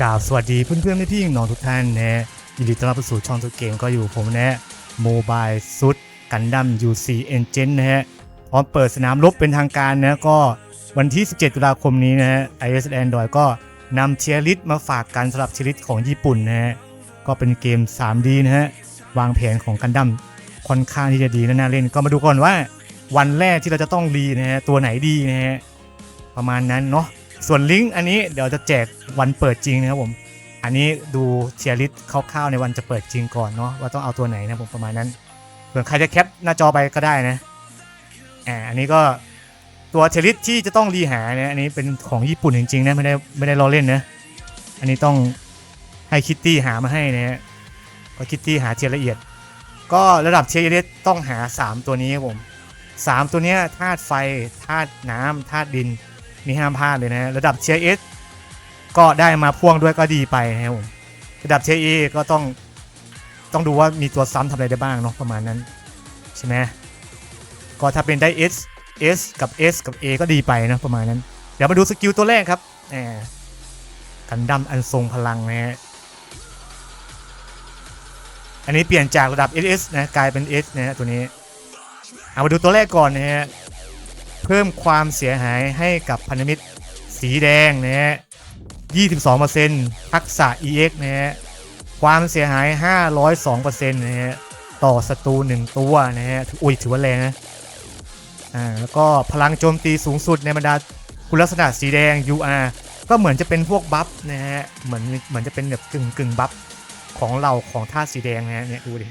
กราบสวัสดีเพื่อนๆพี่ๆน้องทุกท่านนะยินดีต้อนรับสู่ช่องทุกเกมก็อยู่ผมนะโมบายซุดกันดั้ม UC Engine นะฮะพร้อมเปิดสนามรบเป็นทางการนะก็วันที่ 17 ตุลาคมนี้นะฮะ iOS Android ก็นำเชียร์ลิสมาฝากกันสำหรับเชียร์ลิสของญี่ปุ่นนะฮะก็เป็นเกม 3D นะฮะวางแผนของกันดั้มค่อนข้างที่จะดีและน่าเล่นก็มาดูก่อนว่าวันแรกที่เราจะต้องรีนะฮะตัวไหนดีนะฮะประมาณนั้นเนาะ ส่วนลิงก์อันนี้เดี๋ยวจะแจกวันเปิดจริงนะครับผม อันนี้ดูเชียริสคร่าวๆในวันจะเปิดจริงก่อนเนาะว่าต้องเอาตัวไหนนะผมประมาณนั้นเผื่อใครจะแคปหน้าจอไปก็ได้นะอ่าอันนี้ก็ตัวเชียร์ลิสที่จะต้องรีหาเนี่ยอันนี้เป็นของญี่ปุ่นจริงๆนะไม่ได้ไม่ได้ล้อเล่นนะอันนี้ต้องให้คิตตี้หามาให้นะฮะก็คิตตี้หาเทียละเอียด ก็ระดับเชียร์ลิสต้องหา 3 ตัวนี้ครับผมสามตัวเนี้ยธาตุไฟธาตุน้ำธาตุดิน นี่ห้ามพลาดเลยนะระดับเชียร์เอสก็ได้มาพ่วงด้วยก็ดีไปนะครับผมระดับเชียร์เอก็ต้องต้องดูว่ามีตัวซ้ำทำอะไรได้บ้างเนาะประมาณนั้นใช่ไหมก็ถ้าเป็นได้ S S กับ S กับ A ก็ดีไปนะประมาณนั้น เดี๋ยวมาดูสกิลตัวแรกครับแหมกันดั้มอันทรงพลังนะฮะอันนี้เปลี่ยนจากระดับ SS นะกลายเป็น S นะฮะตัวนี้เอามาดูตัวแรกก่อนนะฮะ เพิ่มความเสียหายให้กับพันธมิตรสีแดงนะฮะ22%ทักษะ EX นะฮะความเสียหาย 502%นะฮะต่อศัตรู1ตัวนะฮะอุ้ยถือว่าแรงนะอ่าแล้วก็พลังโจมตีสูงสุดในบรรดาคุณลักษณะสีแดง UR ก็เหมือนจะเป็นพวกบัฟนะฮะเหมือนเหมือนจะเป็นแบบกึ่งกึ่งบัฟของเราของธาสีแดงนะฮะเนี่ยดูดิ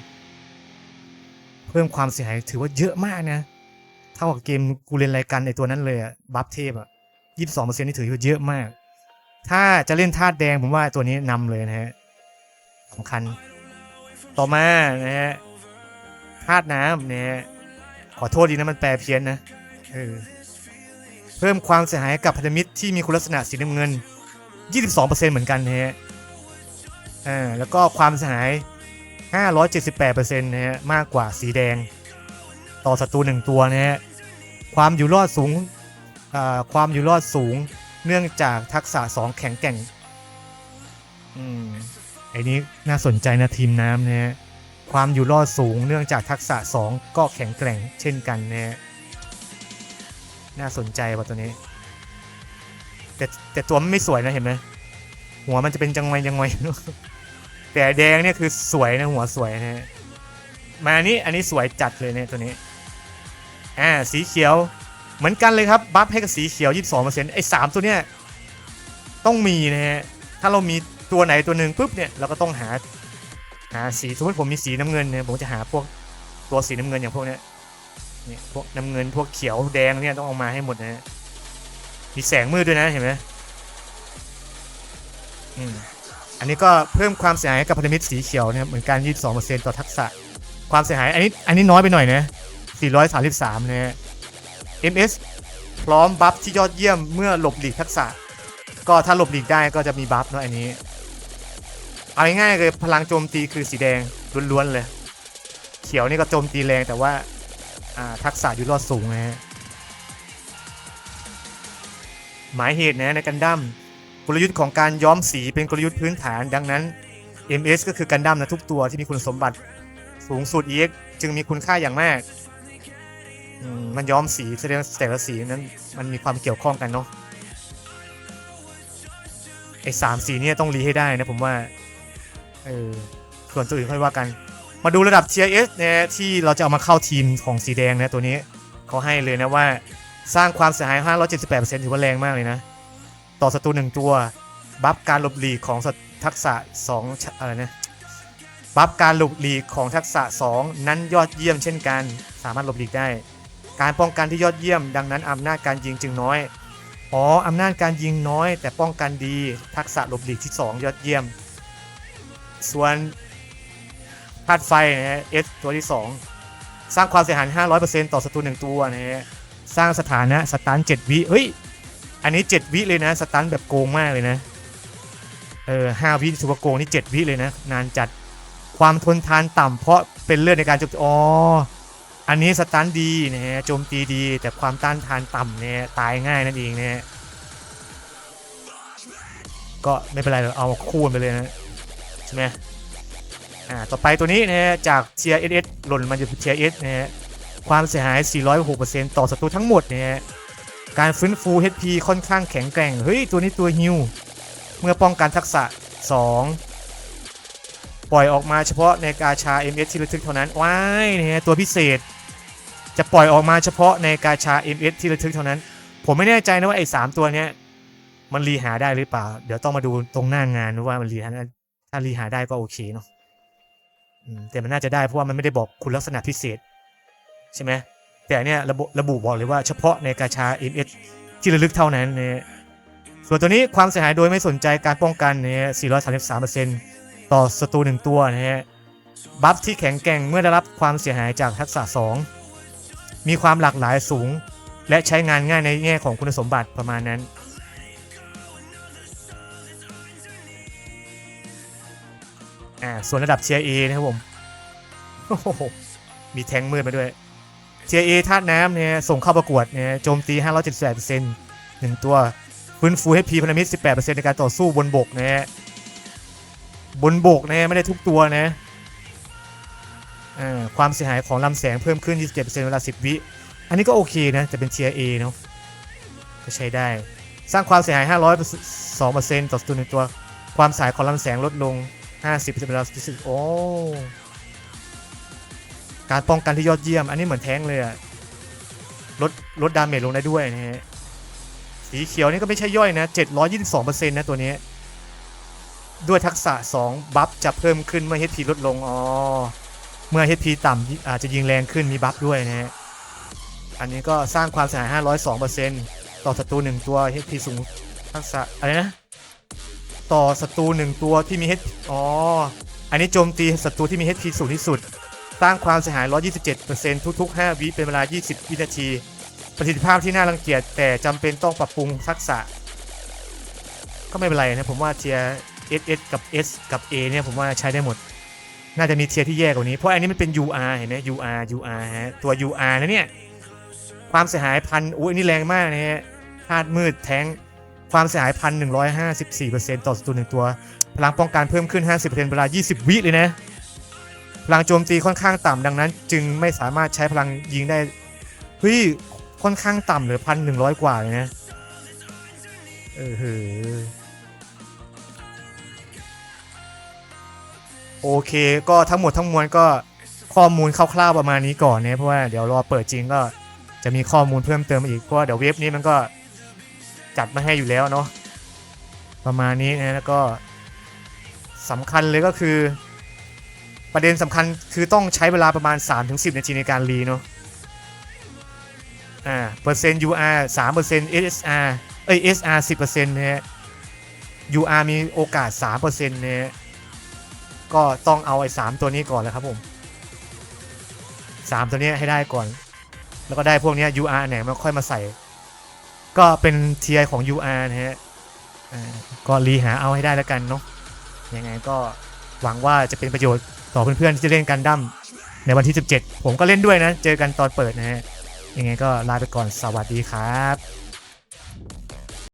เพิ่มความเสียหายถือว่าเยอะมากนะ เท่ากับเกมกูเล่นรายการในตัวนั้นเลยอะบัฟเทพอะยี่สิบสองเปอร์เซ็นต์นี่ถือว่าเยอะมาก ถ้าจะเล่นธาตุแดงผมว่าตัวนี้นำเลยนะฮะสำคัญ ต่อมานะฮะธาตุน้ำเนะฮะขอโทษดีนะมันแปลเพี้ยนนะเออเพิ่มความเสียหายกับพันธมิตรที่มีคุณลักษณะสีน้ำเงิน 22%เหมือนกันนะฮะอ่าแล้วก็ความเสียหาย 578%นะฮะมากกว่าสีแดง ต่อศัตรูหนึ่งตัวนะฮะ ความอยู่รอดสูงความอยู่รอดสูงเนื่องจากทักษะ 2 แข็งแกร่งอืมไอ้นี้น่าสนใจนะทีมน้ำนะฮะความอยู่รอดสูงเนื่องจากทักษะ 2 ก็แข็งแกร่งเช่นกันนะฮะน่าสนใจว่ะตัวนี้ แต่แต่ตัวมันไม่สวยนะเห็นไหมหัวมันจะเป็นจังไวจังไวแต่แดงเนี่ยคือสวยนะหัวสวยนะฮะมาอันนี้อันนี้สวยจัดเลยเนี่ยตัวนี้ อ่าสีเขียวเหมือนกันเลยครับบัฟให้กับสีเขียว 22%ไอ้สามตัวเนี้ยต้องมีนะฮะถ้าเรามีตัวไหนตัวหนึ่งปุ๊บเนี่ยเราก็ต้องหาหาสีสมมติผมมีสีน้ำเงินเนี่ยผมจะหาพวกตัวสีน้ำเงินอย่างพวกเนี้ยเนี่ยพวกน้ำเงินพวกเขียวแดงเนี่ยต้องเอามาให้หมดนะฮะมีแสงมืดด้วยนะเห็นไหมอืมอันนี้ก็เพิ่มความเสียหายกับพันธมิตรสีเขียวนะครับเหมือนกัน22%ต่อทักษะความเสียหายอันนี้อันนี้น้อยไปหน่อยนะ 433นะฮะ MS พร้อมบัฟที่ยอดเยี่ยมเมื่อหลบหลีกทักษะ ก็ถ้าหลบหลีกได้ก็จะมีบัฟเนาะอันนี้ เอาง่ายๆเลยพลังโจมตีคือสีแดงล้วนๆเลย เขียวนี่ก็โจมตีแรงแต่ว่าาทักษะอยู่รอดสูงนะฮะหมายเหตุนะในกันดั้มกลยุทธ์ของการย้อมสีเป็นกลยุทธ์พื้นฐาน ดังนั้น MS ก็คือกันดั้มนะทุกตัวที่มีคุณสมบัติสูงสุด EX จึงมีคุณค่าอย่างมาก มันย้อมสีแสดงแต่ละสีนั้นมันมีความเกี่ยวข้องกันเนาะไอ้สามสีเนี่ยต้องรีให้ได้นะผมว่าเออส่วนตัวอื่นค่อยว่ากัน มาดูระดับ Tier S นะที่เราจะเอามาเข้าทีมของสีแดงนะตัวนี้เขาให้เลยนะว่าสร้างความเสียหาย 578%ถือว่าแรงมากเลยนะ ต่อศัตรูหนึ่งตัว บัฟการหลบหลีกของทักษะ2อะไรนะบัฟการหลบหลีกของทักษะ 2 นั้นยอดเยี่ยมเช่นกัน สามารถหลบหลีกได้ การป้องกันที่ยอดเยี่ยม ดังนั้นอำนาจการยิงจึงน้อย อ๋ออำนาจการยิงน้อย แต่ป้องกันดี ทักษะหลบหลีกที่ 2 ยอดเยี่ยม ส่วนธาตุไฟนะฮะ S ตัวที่ 2 สร้างความเสียหาย 500%ต่อศัตรูหนึ่งตัวนะฮะ สร้างสถานะสตัน7วิเฮ้ย อันนี้ 7 วิเลยนะ สตันแบบโกงมากเลยนะ เออห้าวิถือว่าโกงนี่ 7 วิเลยนะ นานจัด ความทนทานต่ำเพราะเป็นเลือดในการโจมตีอ๋อ อันนี้สตันดีนะฮะโจมตีดีแต่ความต้านทานต่ำเนี่ยตายง่ายนั่นเองนะฮะก็ไม่เป็นไรเราเอาคูณไปเลยนะใช่ไหมอ่าต่อไปตัวนี้นะฮะจากเทียร์เอสหล่นมาจะเทียร์เอสนะฮะความเสียหาย 406%ต่อศัตรูทั้งหมดนะฮะการฟื้นฟู HP ค่อนข้างแข็งแกร่ง เฮ้ย ตัวนี้ตัวฮิวเมื่อป้องกันทักษะ 2 ปล่อยออกมาเฉพาะในกาชา MS ที่ระทึกเท่านั้น ว้ายนะฮะตัวพิเศษ จะปล่อยออกมาเฉพาะในกาชา MS ที่ระทึกเท่านั้น ผมไม่แน่ใจนะว่าไอ้สามตัวเนี้ยมันรีหาได้หรือเปล่า เดี๋ยวต้องมาดูตรงหน้างานว่ามันรีหาได้ถ้ารีหาได้ก็โอเคเนาะแต่มันน่าจะได้เพราะว่ามันไม่ได้บอกคุณลักษณะพิเศษ ใช่ไหมแต่เนี่ยระบุระบุบอกเลยว่าเฉพาะในกาชา MS ที่ระลึกเท่านั้นเนี่ยส่วนตัวนี้ความเสียหายโดยไม่สนใจการป้องกันเนี่ย433%ต่อศัตรูหนึ่งตัวนะฮะบัฟที่แข็งแกร่งเมื่อได้รับความเสียหายจากทักษะ2 มีความหลากหลายสูง และใช้งานง่ายในแง่ของคุณสมบัติประมาณนั้น อ่า ส่วนระดับเทียเอนะครับผม มีแทงมืดมาด้วยเทียเอธาตุน้ำเนี่ยส่งเข้าประกวดเนี่ยโจมตี 578%หนึ่งตัวฟื้นฟูให้พีพนธมิตร18%ในการต่อสู้บนบกนะฮะบนบกนะไม่ได้ทุกตัวนะ ความเสียหายของลำแสงเพิ่มขึ้น 27%เวลา 10 วิ อันนี้ก็โอเคนะแต่เป็นเทียเอเนาะก็ใช้ได้ สร้างความเสียหาย 502%ต่อตัวหนึ่งตัว ความสายของลำแสงลดลง 50%เวลา10โอ้ การป้องกันที่ยอดเยี่ยม อันนี้เหมือนแท้งเลยอะลดลดดาเมจลงได้ด้วยนะฮะ สีเขียวนี่ก็ไม่ใช่ย่อยนะ 722%นะตัวนี้ ด้วยทักษะ 2 บัฟจะเพิ่มขึ้นเมื่อ HP ลดลง อ๋อ เมื่อ HP ต่ำอาจจะยิงแรงขึ้นมีบัฟด้วยนะฮะ อันนี้ก็สร้างความเสียหาย 502%ต่อศัตรูหนึ่งตัว HP สูงทักษะอะไรนะ ต่อศัตรูหนึ่งตัวที่มี HP อ๋อ อันนี้โจมตีศัตรูที่มี HP สูงที่สุด สร้างความเสียหาย 127%ทุก ๆ 5 วิเป็นเวลา 20 วินาที ประสิทธิภาพที่น่ารังเกียจแต่จำเป็นต้องปรับปรุงทักษะ ก็ไม่เป็นไรนะผมว่าเทีย SS กับ S กับ A เนี่ยผมว่าใช้ได้หมด น่าจะมีเทียร์ที่แย่กว่านี้ เพราะอันนี้มันเป็น UR เห็นไหม UR UR ฮะ ตัว UR นะเนี่ย ความเสียหายพันอุ้ยอันนี้แรงมากนะฮะธาตุมืดแทงความเสียหายพันหนึ่งร้อยห้าสิบสี่เปอร์เซ็นต์ต่อศัตรูหนึ่งตัว พลังป้องกันเพิ่มขึ้นห้าสิบเปอร์เซ็นต์เวลายี่สิบวิเลยนะ พลังโจมตีค่อนข้างต่ำดังนั้น จึงไม่สามารถใช้พลังยิงได้ เฮ้ย ค่อนข้างต่ำเหลือพันหนึ่งร้อยกว่าเลยนะ เออเห โอเค ก็ทั้งหมดทั้งมวลก็ข้อมูลคร่าวๆประมาณนี้ก่อนนะเพราะว่าเดี๋ยวรอเปิดจริงก็จะมีข้อมูลเพิ่มเติมอีกเพราะว่าเดี๋ยวเว็บนี้มันก็จัดมาให้อยู่แล้วเนาะประมาณนี้นะแล้วก็สำคัญเลยก็คือ ประเด็นสำคัญคือต้องใช้เวลาประมาณ 3-10 นาทีในการรีเนาะอ่าเปอร์เซ็นต์ UR 3% SSR เอ้ย SR 10%นะฮะ UR มีโอกาส3%นะฮะ ก็ต้องเอาไอ้3ตัวนี้ก่อนแล้วครับผม3ตัวนี้ให้ได้ก่อน แล้วก็ได้พวกนี้ย UR ไหนมาค่อยมาใส่ ก็เป็นเทียของ UR นะฮะก็รีหาเอาให้ได้แล้วกันเนาะยังไงก็หวังว่าจะเป็นประโยชน์ต่อเพื่อนๆที่จะเล่นกันดั้มในวันที่ 17 ผมก็เล่นด้วยนะ เจอกันตอนเปิดนะฮะยังไงก็ลาไปก่อนสวัสดีครับ